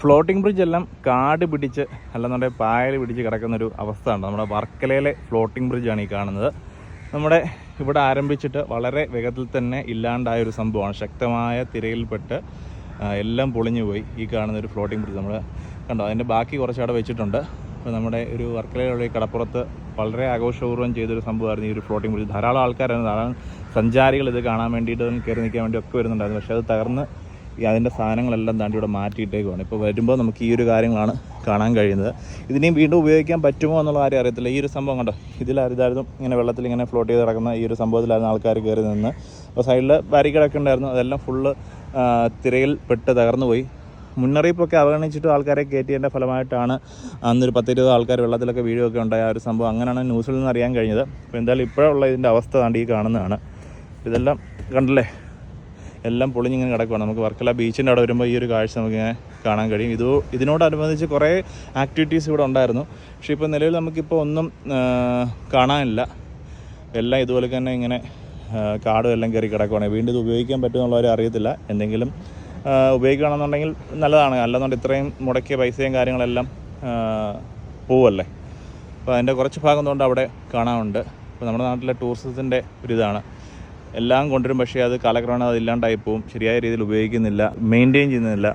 Floating bridge എല്ലാം കാട് പിടിച്ച് അല്ലെന്നുണ്ടെങ്കിൽ പായൽ പിടിച്ച് കിടക്കുന്ന ഒരു അവസ്ഥയാണ്. നമ്മുടെ വർക്കലയിലെ ഫ്ലോട്ടിംഗ് ബ്രിഡ്ജാണ് ഈ കാണുന്നത്. നമ്മുടെ ഇവിടെ ആരംഭിച്ചിട്ട് വളരെ വേഗത്തിൽ തന്നെ ഇല്ലാണ്ടായ ഒരു സംഭവമാണ്. ശക്തമായ തിരയിൽപ്പെട്ട് എല്ലാം പൊളിഞ്ഞു പോയി ഈ കാണുന്ന ഒരു ഫ്ലോട്ടിംഗ് ബ്രിഡ്ജ് നമ്മൾ കണ്ടോ? അതിന്റെ ബാക്കി കുറച്ച് അവിടെ വെച്ചിട്ടുണ്ട്. അപ്പോൾ നമ്മുടെ ഒരു വർക്കലയിലുള്ള കടപ്പുറത്ത് വളരെ ആഘോഷപൂർവം ചെയ്തൊരു സംഭവമായിരുന്നു ഈ ഒരു ഫ്ലോട്ടിംഗ് ബ്രിഡ്ജ്. ധാരാളം ആൾക്കാരായിരുന്നു ധാരാളം സഞ്ചാരികൾ ഇത് കാണാൻ വേണ്ടിയിട്ട് കയറി നിൽക്കാൻ വേണ്ടി ഒക്കെ വരുന്നുണ്ടായിരുന്നു. പക്ഷേ അത് തകർന്ന് ഈ അതിന്റെ സാധനങ്ങളെല്ലാം താണ്ടി ഇവിടെ മാറ്റിയിട്ടേക്കുവാണ്. ഇപ്പോൾ വരുമ്പോൾ നമുക്ക് ഈ ഒരു കാര്യങ്ങളാണ് കാണാൻ കഴിയുന്നത്. ഇതിനെയും വീണ്ടും ഉപയോഗിക്കാൻ പറ്റുമോ എന്നുള്ള കാര്യം അറിയത്തില്ല. ഈ ഒരു സംഭവം കണ്ടോ? ഇതിലായിരുന്നു ഇങ്ങനെ വെള്ളത്തിൽ ഇങ്ങനെ ഫ്ലോട്ട് ചെയ്ത് കിടക്കുന്ന ഈ ഒരു സംഭവത്തിലായിരുന്നു ആൾക്കാർ കയറി നിന്ന്. അപ്പോൾ സൈഡിൽ ബാരിക്കേഡൊക്കെ ഉണ്ടായിരുന്നു. അതെല്ലാം ഫുള്ള് തിരയിൽ പെട്ട് തകർന്നു പോയി മുന്നറിയിപ്പൊക്കെ അവഗണിച്ചിട്ട് ആൾക്കാരെ കയറ്റിയതിന്റെ ഫലമായിട്ടാണ് അന്നൊരു പത്തിരുപത് ആൾക്കാർ വെള്ളത്തിലൊക്കെ വീഴുകയൊക്കെ ഉണ്ടായ ആ ഒരു സംഭവം. അങ്ങനെയാണ് ന്യൂസിൽ നിന്ന് അറിയാൻ കഴിഞ്ഞത്. അപ്പോൾ എന്തായാലും ഇപ്പോഴുള്ള ഇതിന്റെ അവസ്ഥ താണ്ടി ഈ കാണുന്നതാണ്. ഇതെല്ലാം കണ്ടല്ലേ? എല്ലാം പൊളിഞ്ഞിങ്ങനെ കിടക്കുവാണ്. നമുക്ക് വർക്കല ബീച്ചിന്റെ അവിടെ വരുമ്പോൾ ഈ ഒരു കാഴ്ച നമുക്കിങ്ങനെ കാണാൻ കഴിയും. ഇത് ഇതിനോടനുബന്ധിച്ച് കുറേ ആക്ടിവിറ്റീസ് ഇവിടെ ഉണ്ടായിരുന്നു. പക്ഷേ ഇപ്പോൾ നിലവിൽ നമുക്കിപ്പോൾ ഒന്നും കാണാനില്ല. എല്ലാം ഇതുപോലെ തന്നെ ഇങ്ങനെ കാടും എല്ലാം കയറി കിടക്കുവാണെങ്കിൽ വീണ്ടും ഇത് ഉപയോഗിക്കാൻ പറ്റുമെന്നുള്ളവരെ അറിയത്തില്ല. എന്തെങ്കിലും ഉപയോഗിക്കുകയാണെന്നുണ്ടെങ്കിൽ നല്ലതാണ്. അല്ലെന്നുണ്ടെങ്കിൽ ഇത്രയും മുടക്കിയ പൈസയും കാര്യങ്ങളെല്ലാം പോവല്ലേ? അപ്പോൾ അതിന്റെ കുറച്ച് ഭാഗം കൊണ്ട് അവിടെ കാണാനുണ്ട്. അപ്പോൾ നമ്മുടെ നാട്ടിലെ ടൂറിസത്തിന്റെ ഒരിതാണ്. എല്ലാം കൊണ്ടുവരും. പക്ഷേ അത് കാലക്രമേണ അത് ഇല്ലാണ്ടായി പോവും ശരിയായ രീതിയിൽ ഉപയോഗിക്കുന്നില്ല. മെയിന്റെയിൻ ചെയ്യുന്നില്ല.